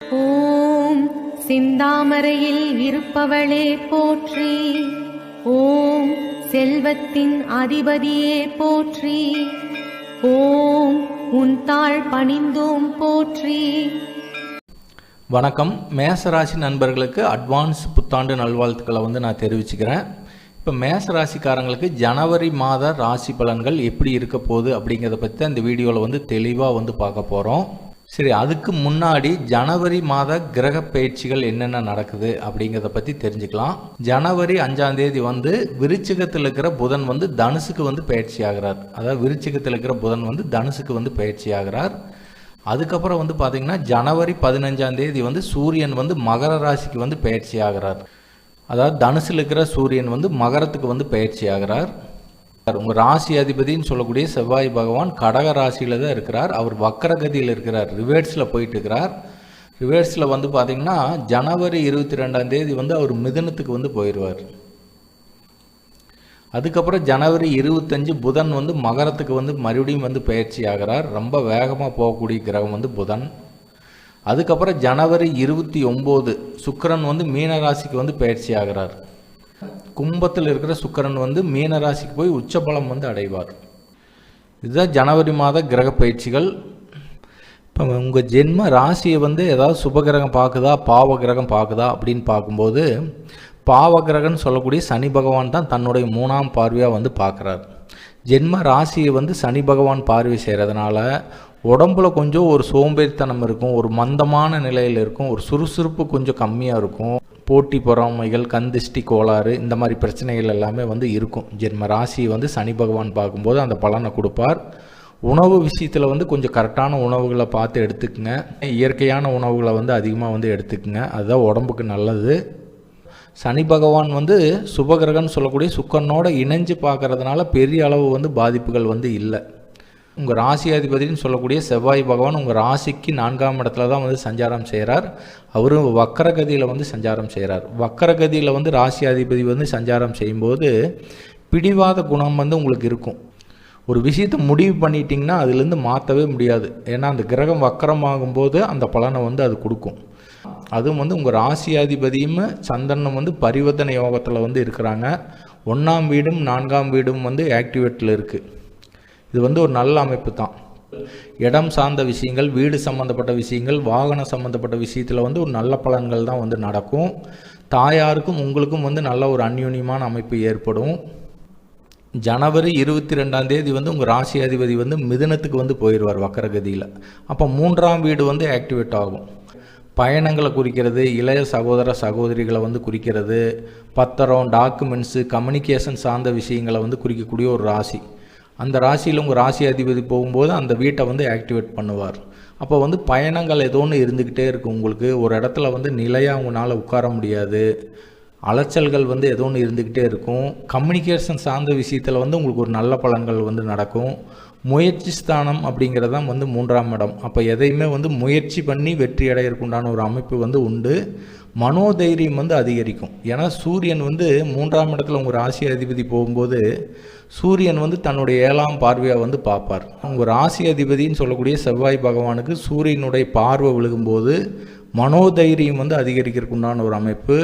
ஓம் சிந்தாமரையில் இருப்பவளே போற்றி. ஓம் செல்வத்தின் அதிபதியே போற்றி. ஓம் உன் தாழ் பணிந்தோம் போற்றி. வணக்கம். மேசராசி நண்பர்களுக்கு அட்வான்ஸ் புத்தாண்டு நல்வாழ்த்துக்களை வந்து நான் தெரிவிச்சுக்கிறேன். இப்போ மேச ராசிக்காரங்களுக்கு ஜனவரி மாத ராசி பலன்கள் எப்படி இருக்க போகுது அப்படிங்கிறத பற்றி அந்த வீடியோவில் வந்து தெளிவாக வந்து பார்க்க போகிறோம் சரி அதுக்கு முன்னாடி ஜனவரி மாத கிரக பயிற்சிகள் என்னென்ன நடக்குது அப்படிங்கிறத பற்றி தெரிஞ்சுக்கலாம். ஜனவரி அஞ்சாம் தேதி வந்து விருச்சிகத்தில் இருக்கிற புதன் வந்து தனுசுக்கு வந்து பயிற்சி ஆகிறார். அதாவது விருச்சிகத்தில் இருக்கிற புதன் வந்து தனுசுக்கு வந்து பயிற்சி ஆகிறார். அதுக்கப்புறம் வந்து பார்த்தீங்கன்னா ஜனவரி பதினஞ்சாம் தேதி வந்து சூரியன் வந்து மகர ராசிக்கு வந்து பயிற்சி ஆகிறார். அதாவது தனுசில் இருக்கிற சூரியன் வந்து மகரத்துக்கு வந்து பயிற்சி ஆகிறார். உங்கள் ராசி அதிபதின்னு சொல்லக்கூடிய செவ்வாய் பகவான் கடக ராசியில் தான் இருக்கிறார். அவர் வக்கரகதியில் இருக்கிறார். ரிவேர்ஸில் போயிட்டு இருக்கிறார் ரிவேர்ஸில் வந்து பார்த்தீங்கன்னா ஜனவரி இருபத்தி ரெண்டாம் தேதி வந்து அவர் மிதனத்துக்கு வந்து போயிடுவார் அதுக்கப்புறம் ஜனவரி இருபத்தஞ்சு புதன் வந்து மகரத்துக்கு வந்து மறுபடியும் வந்து பயிற்சி ஆகிறார். ரொம்ப வேகமாக போகக்கூடிய கிரகம் வந்து புதன். அதுக்கப்புறம் ஜனவரி இருபத்தி ஒம்பது சுக்கரன் வந்து மீன ராசிக்கு வந்து பயிற்சி ஆகிறார். கும்பத்தில் இருக்கிற சுக்கரன் வந்து மீன ராசிக்கு போய் உச்சபலம் வந்து அடைவார். இதுதான் ஜனவரி மாத கிரக பயிற்சிகள். இப்போ உங்கள் ஜென்ம ராசியை வந்து ஏதாவது சுபகிரகம் பார்க்குதா பாவ கிரகம் பார்க்குதா அப்படின்னு பார்க்கும்போது பாவ கிரகம்னு சொல்லக்கூடிய சனி பகவான் தான் தன்னுடைய மூணாம் பார்வையாக வந்து பார்க்குறார். ஜென்ம ராசியை வந்து சனி பகவான் பார்வை செய்கிறதுனால உடம்புல கொஞ்சம் ஒரு சோம்பேறித்தனம் இருக்கும் ஒரு மந்தமான நிலையில் இருக்கும் ஒரு சுறுசுறுப்பு கொஞ்சம் கம்மியாக இருக்கும். போட்டி பொறாமைகள் கந்திஷ்டி கோளாறு இந்த மாதிரி பிரச்சனைகள் எல்லாமே வந்து இருக்கும். ஜென்ம ராசி வந்து சனி பகவான் பார்க்கும்போது அந்த பலனை கொடுப்பார். உணவு விஷயத்தில் வந்து கொஞ்சம் கரெக்டான உணவுகளை பார்த்து எடுத்துக்கங்க. இயற்கையான உணவுகளை வந்து அதிகமாக வந்து எடுத்துக்கங்க. அதுதான் உடம்புக்கு நல்லது. சனி பகவான் வந்து சுபகிரகன்னு சொல்லக்கூடிய சுக்கரனோட இணைஞ்சு பார்க்கறதுனால பெரிய அளவு வந்து பாதிப்புகள் வந்து இல்லை. உங்கள் ராசியாதிபதினு சொல்லக்கூடிய செவ்வாய் பகவான் உங்கள் ராசிக்கு நான்காம் இடத்துல தான் வந்து சஞ்சாரம் செய்கிறார் அவரும் வக்கரகதியில் வந்து சஞ்சாரம் செய்கிறார் வக்கரகதியில் வந்து ராசியாதிபதி வந்து சஞ்சாரம் செய்யும்போது பிடிவாத குணம் வந்து உங்களுக்கு இருக்கும். ஒரு விஷயத்தை முடிவு பண்ணிட்டீங்கன்னா அதுலேருந்து மாற்றவே முடியாது. ஏன்னா அந்த கிரகம் வக்கரமாகும்போது அந்த பலனை வந்து அது கொடுக்கும். அதுவும் வந்து உங்கள் ராசியாதிபதியும் சந்தனம் வந்து பரிவர்த்தனை யோகத்தில் வந்து இருக்கிறாங்க. ஒன்றாம் வீடும் நான்காம் வீடும் வந்து ஆக்டிவேட்டில் இருக்குது இது வந்து ஒரு நல்ல அமைப்பு தான். இடம் சார்ந்த விஷயங்கள் வீடு சம்மந்தப்பட்ட விஷயங்கள் வாகனம் சம்மந்தப்பட்ட விஷயத்தில் வந்து ஒரு நல்ல பலன்கள் தான் வந்து நடக்கும். தாயாருக்கும் உங்களுக்கும் வந்து நல்ல ஒரு அந்யூன்யமான அமைப்பு ஏற்படும். ஜனவரி இருபத்தி ரெண்டாம் தேதி வந்து உங்கள் ராசி அதிபதி வந்து மிதனத்துக்கு வந்து போயிடுவார் வக்கரகதியில். அப்போ மூன்றாம் வீடு வந்து ஆக்டிவேட் ஆகும். பயணங்களை குறிக்கிறது இளைய சகோதர சகோதரிகளை வந்து குறிக்கிறது. பத்திரம் டாக்குமெண்ட்ஸு கம்யூனிகேஷன் சார்ந்த விஷயங்களை வந்து குறிக்கக்கூடிய ஒரு ராசி. அந்த ராசியில் உங்கள் ராசி அதிபதி போகும்போது அந்த வீட்டை வந்து ஆக்டிவேட் பண்ணுவார். அப்போ வந்து பயணங்கள் ஏதோ ஒன்று இருந்துக்கிட்டே இருக்கும் உங்களுக்கு. ஒரு இடத்துல வந்து நிலையாக உங்களால் உட்கார முடியாது. அலைச்சல்கள் வந்து ஏதோ ஒன்று இருந்துக்கிட்டே இருக்கும். கம்யூனிகேஷன் சார்ந்த விஷயத்தில் வந்து உங்களுக்கு ஒரு நல்ல பலன்கள் வந்து நடக்கும். முயற்சி ஸ்தானம் அப்படிங்கிறது தான் வந்து மூன்றாம் இடம். அப்போ எதையுமே வந்து முயற்சி பண்ணி வெற்றி அடையிறக்குண்டான ஒரு அமைப்பு வந்து உண்டு. மனோதைரியம் வந்து அதிகரிக்கும். ஏன்னா சூரியன் வந்து மூன்றாம் இடத்துல உங்கள் ராசி அதிபதி போகும்போது சூரியன் வந்து தன்னுடைய ஏழாம் பார்வையாக வந்து பார்ப்பார். உங்கள் ராசி அதிபதின்னு சொல்லக்கூடிய செவ்வாய் பகவானுக்கு சூரியனுடைய பார்வை விழுகும்போது மனோதைரியம் வந்து அதிகரிக்கிறதுக்கு உண்டான ஒரு அமைப்பு.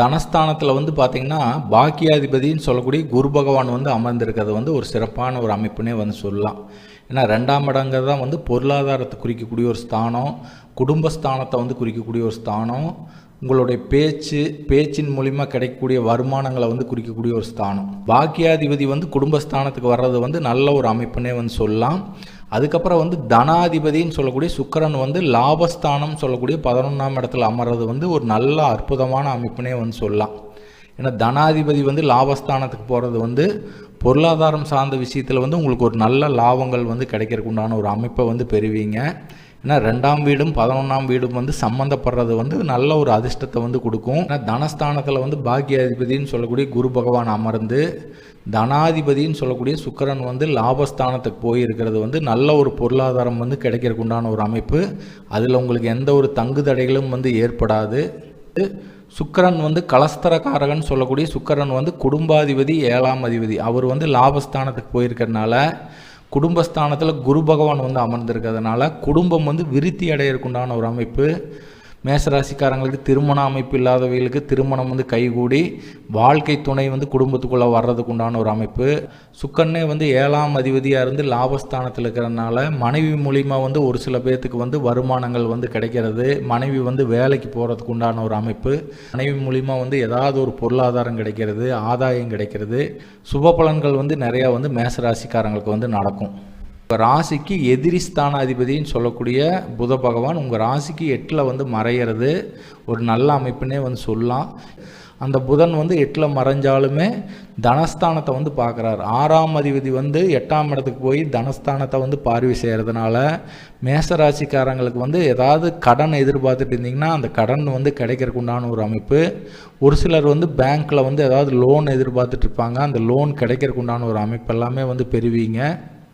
தனஸ்தானத்தில் வந்து பார்த்திங்கன்னா பாக்கியாதிபதினு சொல்லக்கூடிய குரு பகவான் வந்து அமர்ந்திருக்கிறது வந்து ஒரு சிறப்பான ஒரு அமைப்புனே வந்து சொல்லலாம். ஏன்னா ரெண்டாம் இடங்கிறது தான் வந்து பொருளாதாரத்தை குறிக்கக்கூடிய ஒரு ஸ்தானம் குடும்பஸ்தானத்தை வந்து குறிக்கக்கூடிய ஒரு ஸ்தானம் உங்களுடைய பேச்சு பேச்சின் மூலிமா கிடைக்கக்கூடிய வருமானங்களை வந்து குறிக்கக்கூடிய ஒரு ஸ்தானம். பாக்கியாதிபதி வந்து குடும்பஸ்தானத்துக்கு வர்றது வந்து நல்ல ஒரு அமைப்புனே வந்து சொல்லலாம். அதுக்கப்புறம் வந்து தனாதிபதின்னு சொல்லக்கூடிய சுக்கரன் வந்து லாபஸ்தானம் சொல்லக்கூடிய பதினொன்றாம் இடத்துல அமர்றது வந்து ஒரு நல்ல அற்புதமான அமைப்புனே வந்து சொல்லலாம். ஏன்னா தனாதிபதி வந்து லாபஸ்தானத்துக்கு போகிறது வந்து பொருளாதாரம் சார்ந்த விஷயத்தில் வந்து உங்களுக்கு ஒரு நல்ல லாபங்கள் வந்து கிடைக்கிறதுக்கு உண்டான ஒரு அமைப்பை வந்து பெறுவீங்க. ஏன்னா ரெண்டாம் வீடும் பதினொன்றாம் வீடும் வந்து சம்மந்தப்படுறது வந்து நல்ல ஒரு அதிர்ஷ்டத்தை வந்து கொடுக்கும். ஏன்னா தனஸ்தானத்தில் வந்து பாக்கியாதிபதினு சொல்லக்கூடிய குரு பகவான் அமர்ந்து தனாதிபதின்னு சொல்லக்கூடிய சுக்கரன் வந்து லாபஸ்தானத்துக்கு போயிருக்கிறது வந்து நல்ல ஒரு பொருளாதாரம் வந்து கிடைக்கிறதுக்கு உண்டான ஒரு அமைப்பு. அதில் உங்களுக்கு எந்த ஒரு தங்கு தடைகளும் வந்து ஏற்படாது. சுக்கரன் வந்து கலஸ்தரக்காரகன் சொல்லக்கூடிய சுக்கரன் வந்து குடும்பாதிபதி ஏழாம் அதிபதி. அவர் வந்து லாபஸ்தானத்துக்கு போயிருக்கிறதுனால குடும்பஸ்தானத்தில் குரு பகவான் வந்து அமர்ந்திருக்கிறதுனால குடும்பம் வந்து விருத்தி அடையிறதுக்குண்டான ஒரு அமைப்பு. மேசராசிக்காரங்களுக்கு திருமண அமைப்பு இல்லாதவர்களுக்கு திருமணம் வந்து கைகூடி வாழ்க்கை துணை வந்து குடும்பத்துக்குள்ளே வர்றதுக்கு உண்டான ஒரு அமைப்பு. சுக்கன்னே வந்து ஏழாம் அதிபதியாக இருந்து லாபஸ்தானத்தில் இருக்கிறதுனால மனைவி மூலிமா வந்து ஒரு சில பேர்த்துக்கு வந்து வருமானங்கள் வந்து கிடைக்கிறது. மனைவி வந்து வேலைக்கு போகிறதுக்கு உண்டான ஒரு அமைப்பு. மனைவி மூலிமா வந்து ஏதாவது ஒரு பொருளாதாரம் கிடைக்கிறது ஆதாயம் கிடைக்கிறது. சுப பலன்கள் வந்து நிறையா வந்து மேசராசிக்காரங்களுக்கு வந்து நடக்கும். ராசிக்கு எதிரி ஸ்தானாதிபதின்னு சொல்லக்கூடிய புத பகவான் உங்கள் ராசிக்கு எட்டில் வந்து மறையிறது ஒரு நல்ல அமைப்புனே வந்து சொல்லலாம். அந்த புதன் வந்து எட்டில் மறைஞ்சாலுமே தனஸ்தானத்தை வந்து பார்க்குறாரு. ஆறாம் அதிபதி வந்து எட்டாம் இடத்துக்கு போய் தனஸ்தானத்தை வந்து பார்வை செய்கிறதுனால மேசராசிக்காரங்களுக்கு வந்து ஏதாவது கடன் எதிர்பார்த்துட்டு இருந்தீங்கன்னா அந்த கடன் வந்து கிடைக்கிறதுக்கு உண்டான ஒரு அமைப்பு. ஒரு சிலர் வந்து பேங்க்கில் வந்து ஏதாவது லோன் எதிர்பார்த்துட்டு இருப்பாங்க. அந்த லோன் கிடைக்கிறதுக்கு உண்டான ஒரு அமைப்பு எல்லாமே வந்து பெறுவீங்க.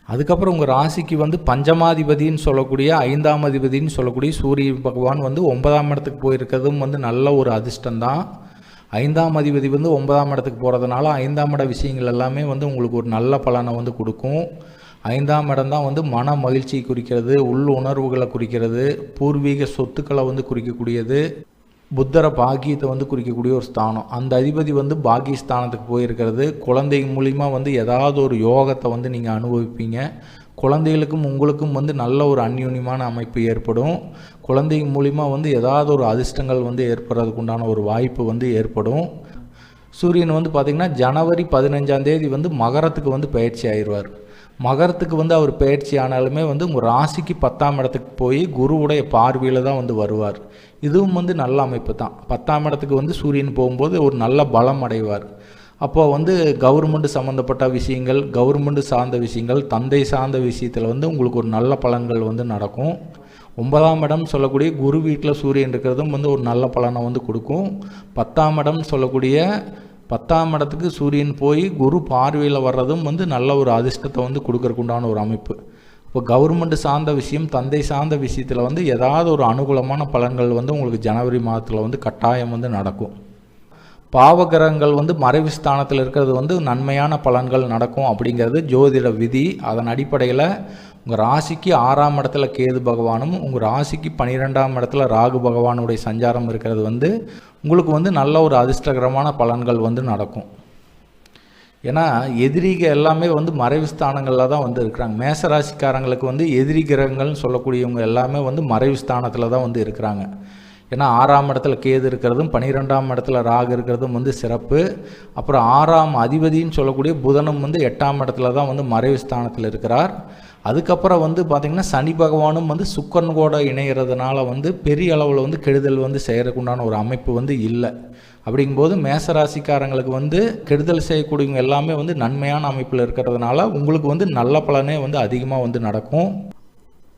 அதுக்கப்புறம் உங்கள் ராசிக்கு வந்து பஞ்சமாதிபதின்னு சொல்லக்கூடிய ஐந்தாம் அதிபதின்னு சொல்லக்கூடிய சூரிய பகவான் வந்து ஒன்பதாம் இடத்துக்கு போயிருக்கிறதும் வந்து நல்ல ஒரு அதிர்ஷ்டம்தான் ஐந்தாம் அதிபதி வந்து ஒன்பதாம் இடத்துக்கு போகிறதுனால ஐந்தாம் இட விஷயங்கள் எல்லாமே வந்து உங்களுக்கு ஒரு நல்ல பலனை வந்து கொடுக்கும். ஐந்தாம் இடம் தான் வந்து மன மகிழ்ச்சியை குறிக்கிறது உள் உணர்வுகளை குறிக்கிறது பூர்வீக சொத்துக்களை வந்து குறிக்கக்கூடியது. புத்தர பாக்கியத்தை வந்து குறிக்கக்கூடிய ஒரு ஸ்தானம். அந்த அதிபதி வந்து பாக்கிய ஸ்தானத்துக்கு போயிருக்கிறது. குழந்தை மூலிமா வந்து ஏதாவது ஒரு யோகத்தை வந்து நீங்கள் அனுபவிப்பீங்க. குழந்தைகளுக்கும் உங்களுக்கும் வந்து நல்ல ஒரு அந்யூன்யமான அமைப்பு ஏற்படும். குழந்தை மூலிமா வந்து ஏதாவது ஒரு அதிர்ஷ்டங்கள் வந்து ஏற்படுறதுக்கு உண்டான ஒரு வாய்ப்பு வந்து ஏற்படும். சூரியன் வந்து பார்த்திங்கன்னா ஜனவரி பதினஞ்சாம் தேதி வந்து மகரத்துக்கு வந்து பயிற்சி ஆயிடுவார். மகரத்துக்கு வந்து அவர் பயிற்சி ஆனாலுமே வந்து உங்கள் ராசிக்கு பத்தாம் இடத்துக்கு போய் குருவுடைய பார்வையில் தான் வந்து வருவார். இதுவும் வந்து நல்ல அமைப்பு தான். பத்தாம் இடத்துக்கு வந்து சூரியன் போகும்போது ஒரு நல்ல பலம் அடைவார். அப்போ வந்து கவர்மெண்ட் சம்மந்தப்பட்ட விஷயங்கள் கவர்மெண்ட் சார்ந்த விஷயங்கள் தந்தை சார்ந்த விஷயத்தில் வந்து உங்களுக்கு ஒரு நல்ல பலன்கள் வந்து நடக்கும். ஒன்பதாம் இடம் சொல்லக்கூடிய குரு வீட்டில் சூரியன் இருக்கிறதும் வந்து ஒரு நல்ல பலனை வந்து கொடுக்கும். பத்தாம் இடம் சொல்லக்கூடிய பத்தாம் இடத்துக்கு சூரியன் போய் குரு பார்வையில் வர்றதும் வந்து நல்ல ஒரு அதிர்ஷ்டத்தை வந்து கொடுக்கறக்குண்டான ஒரு அமைப்பு. இப்போ கவர்மெண்ட் சார்ந்த விஷயம் தந்தை சார்ந்த விஷயத்தில் வந்து ஏதாவது ஒரு அனுகூலமான பலன்கள் வந்து உங்களுக்கு ஜனவரி மாதத்தில் வந்து கட்டாயம் வந்து நடக்கும். பாவகிரகங்கள் வந்து மறைவு ஸ்தானத்தில் இருக்கிறது வந்து நன்மையான பலன்கள் நடக்கும் அப்படிங்கிறது ஜோதிட விதி. அதன் அடிப்படையில் உங்கள் ராசிக்கு ஆறாம் இடத்துல கேது பகவானும் உங்கள் ராசிக்கு பன்னிரெண்டாம் இடத்துல ராகு பகவானுடைய சஞ்சாரம் இருக்கிறது வந்து உங்களுக்கு வந்து நல்ல ஒரு அதிர்ஷ்டகரமான பலன்கள் வந்து நடக்கும். ஏன்னா எதிரிகள் எல்லாமே வந்து மறைவு ஸ்தானங்களில் தான் வந்து இருக்கிறாங்க. மேச ராசிக்காரங்களுக்கு வந்து எதிரி கிரகங்கள்னு சொல்லக்கூடியவங்க எல்லாமே வந்து மறைவு ஸ்தானத்தில் தான் வந்து இருக்கிறாங்க. ஏன்னா ஆறாம் இடத்துல கேது இருக்கிறதும் பன்னிரெண்டாம் இடத்துல ராகு இருக்கிறதும் வந்து சிறப்பு. அப்புறம் ஆறாம் அதிபதின்னு சொல்லக்கூடிய புதனும் வந்து எட்டாம் இடத்துல தான் வந்து மறைவு ஸ்தானத்தில் இருக்கிறார். அதுக்கப்புறம் வந்து பார்த்திங்கன்னா சனி பகவானும் வந்து சுக்கரன் கூட இணைகிறதுனால வந்து பெரிய அளவில் வந்து கெடுதல் வந்து செய்கிறதுக்குண்டான ஒரு அமைப்பு வந்து இல்லை. அப்படிங்கும்போது மேசராசிக்காரங்களுக்கு வந்து கெடுதல் செய்யக்கூடியவங்க எல்லாமே வந்து நன்மையான அமைப்பில் இருக்கிறதுனால உங்களுக்கு வந்து நல்ல பலனே வந்து அதிகமாக வந்து நடக்கும்.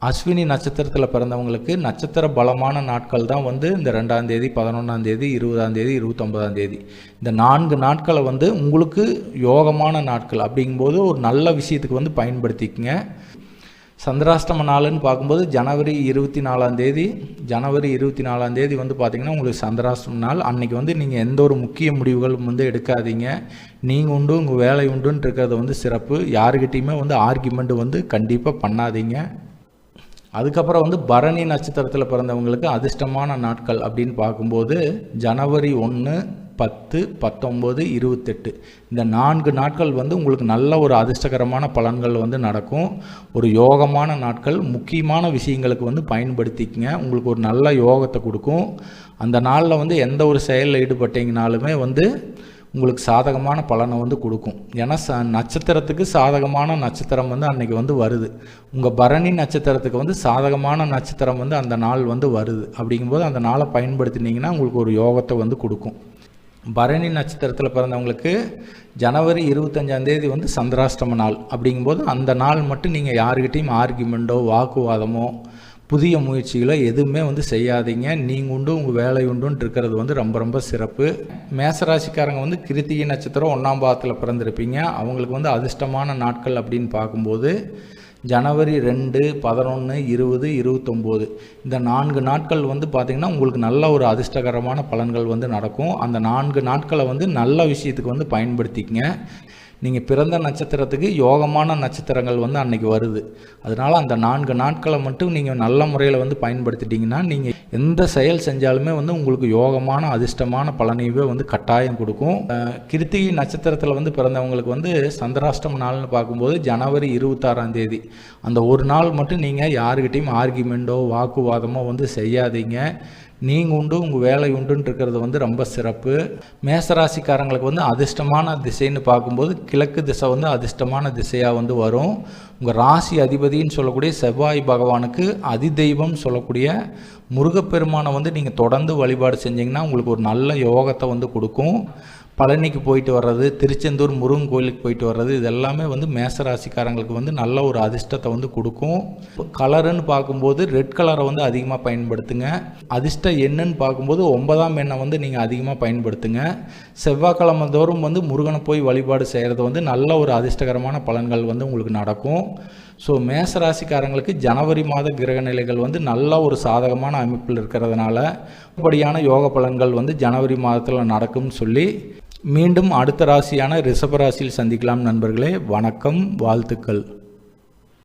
அஸ்வினி நட்சத்திரத்தில் பிறந்தவங்களுக்கு நட்சத்திர பலமான நாட்கள் தான் வந்து இந்த ரெண்டாம் தேதி பதினொன்றாம் தேதி இருபதாம் தேதி இருபத்தொன்பதாம் தேதி. இந்த நான்கு நாட்களை வந்து உங்களுக்கு யோகமான நாட்கள் அப்படிங்கும்போது ஒரு நல்ல விஷயத்துக்கு வந்து பயன்படுத்திக்கங்க. சந்திராஷ்டம நாளுன்னு பார்க்கும்போது ஜனவரி இருபத்தி நாலாம் தேதி ஜனவரி இருபத்தி நாலாம் தேதி வந்து பார்த்திங்கன்னா உங்களுக்கு சந்திராஷ்டம நாள். அன்றைக்கி வந்து நீங்கள் எந்த ஒரு முக்கிய முடிவுகளும் வந்து எடுக்காதீங்க. நீங்கள் உண்டு உங்கள் வேலை உண்டுன்னு இருக்கிறது வந்து சிறப்பு. யாருக்கிட்டேயுமே வந்து ஆர்கியூமெண்ட் வந்து கண்டிப்பாக பண்ணாதீங்க. அதுக்கப்புறம் வந்து பரணி நட்சத்திரத்தில் பிறந்தவங்களுக்கு அதிர்ஷ்டமான நாட்கள் அப்படின்னு பார்க்கும்போது ஜனவரி ஒன்று பத்து பத்தொம்போது இருபத்தெட்டு. இந்த நான்கு நாட்கள் வந்து உங்களுக்கு நல்ல ஒரு அதிர்ஷ்டகரமான பலன்கள் வந்து நடக்கும். ஒரு யோகமான நாட்கள் முக்கியமான விஷயங்களுக்கு வந்து பயன்படுத்திக்கங்க. உங்களுக்கு ஒரு நல்ல யோகத்தை கொடுக்கும். அந்த நாளில் வந்து எந்த ஒரு செயலில் ஈடுபட்டீங்கனாலுமே வந்து உங்களுக்கு சாதகமான பலனை வந்து கொடுக்கும். ஏன்னா ச நட்சத்திரத்துக்கு சாதகமான நட்சத்திரம் வந்து அன்னைக்கு வந்து வருது. உங்கள் பரணி நட்சத்திரத்துக்கு வந்து சாதகமான நட்சத்திரம் வந்து அந்த நாள் வந்து வருது. அப்படிங்கும்போது அந்த நாளை பயன்படுத்தினீங்கன்னா உங்களுக்கு ஒரு யோகத்தை வந்து கொடுக்கும். பரணி நட்சத்திரத்தில் பிறந்தவங்களுக்கு ஜனவரி இருபத்தஞ்சாந்தேதி வந்து சந்திராஷ்டம நாள். அப்படிங்கும்போது அந்த நாள் மட்டும் நீங்கள் யாருக்கிட்டையும் ஆர்குமெண்ட்டோ வாக்குவாதமோ புதிய முயற்சிகளோ எதுவுமே வந்து செய்யாதீங்க. நீங்கள் உண்டு உங்கள் வேலை உண்டுன்னு இருக்கிறது வந்து ரொம்ப ரொம்ப சிறப்பு. மேசராசிக்காரங்க வந்து கிருத்திகை நட்சத்திரம் ஒன்றாம் பாகத்தில் பிறந்திருப்பீங்க. அவங்களுக்கு வந்து அதிர்ஷ்டமான நாட்கள் அப்படின்னு பார்க்கும்போது ஜனவரி ரெண்டு பதினொன்று இருபது இருபத்தொம்போது. இந்த நான்கு நாட்கள் வந்து பார்த்திங்கன்னா உங்களுக்கு நல்ல ஒரு அதிர்ஷ்டகரமான பலன்கள் வந்து நடக்கும். அந்த நான்கு நாட்களை வந்து நல்ல விஷயத்துக்கு வந்து பயன்படுத்திக்கங்க. நீங்கள் பிறந்த நட்சத்திரத்துக்கு யோகமான நட்சத்திரங்கள் வந்து அன்னைக்கு வருது. அதனால் அந்த நான்கு நாட்களை மட்டும் நீங்கள் நல்ல முறையில் வந்து பயன்படுத்திட்டிங்கன்னா நீங்கள் எந்த செயல் செஞ்சாலுமே வந்து உங்களுக்கு யோகமான அதிர்ஷ்டமான பலனையவே வந்து கட்டாயம் கொடுக்கும். கிருத்திகை நட்சத்திரத்தில் வந்து பிறந்தவங்களுக்கு வந்து சந்திராஷ்டம் நாள்னு பார்க்கும்போது ஜனவரி இருபத்தாறாம் தேதி. அந்த ஒரு நாள் மட்டும் நீங்கள் யாருக்கிட்டையும் ஆர்கியூமெண்ட்டோ வாக்குவாதமோ வந்து செய்யாதீங்க. நீங்கள் உண்டு உங்கள் வேலை உண்டுன்னு இருக்கிறது வந்து ரொம்ப சிறப்பு. மேசராசிக்காரங்களுக்கு வந்து அதிர்ஷ்டமான திசைன்னு பார்க்கும்போது கிழக்கு திசை வந்து அதிர்ஷ்டமான திசையாக வந்து வரும். உங்கள் ராசி அதிபதின்னு சொல்லக்கூடிய செவ்வாய் பகவானுக்கு அதிதெய்வம் சொல்லக்கூடிய முருகப்பெருமானை வந்து நீங்கள் தொடர்ந்து வழிபாடு செஞ்சீங்கன்னா உங்களுக்கு ஒரு நல்ல யோகத்தை வந்து கொடுக்கும். பழனிக்கு போயிட்டு வர்றது திருச்செந்தூர் முருகன் கோயிலுக்கு போயிட்டு வர்றது இது எல்லாமே வந்து மேசராசிக்காரங்களுக்கு வந்து நல்ல ஒரு அதிர்ஷ்டத்தை வந்து கொடுக்கும். கலருன்னு பார்க்கும்போது ரெட் கலரை வந்து அதிகமாக பயன்படுத்துங்க. அதிர்ஷ்டம் என்னன்னு பார்க்கும்போது ஒன்பதாம் எண்ணை வந்து நீங்கள் அதிகமாக பயன்படுத்துங்க. செவ்வாய்க்கிழமை தோறும் வந்து முருகனை போய் வழிபாடு செய்கிறது வந்து நல்ல ஒரு அதிர்ஷ்டகரமான பலன்கள் வந்து உங்களுக்கு நடக்கும். ஸோ மேசராசிக்காரங்களுக்கு ஜனவரி மாத கிரக நிலைகள் வந்து நல்ல ஒரு சாதகமான அமைப்பில் இருக்கிறதுனால இப்படியான யோக பலன்கள் வந்து ஜனவரி மாதத்தில் நடக்கும்னு சொல்லி மீண்டும் அடுத்த ராசியான ரிஷபராசியில் சந்திக்கலாம் நண்பர்களே. வணக்கம் வாழ்த்துக்கள்.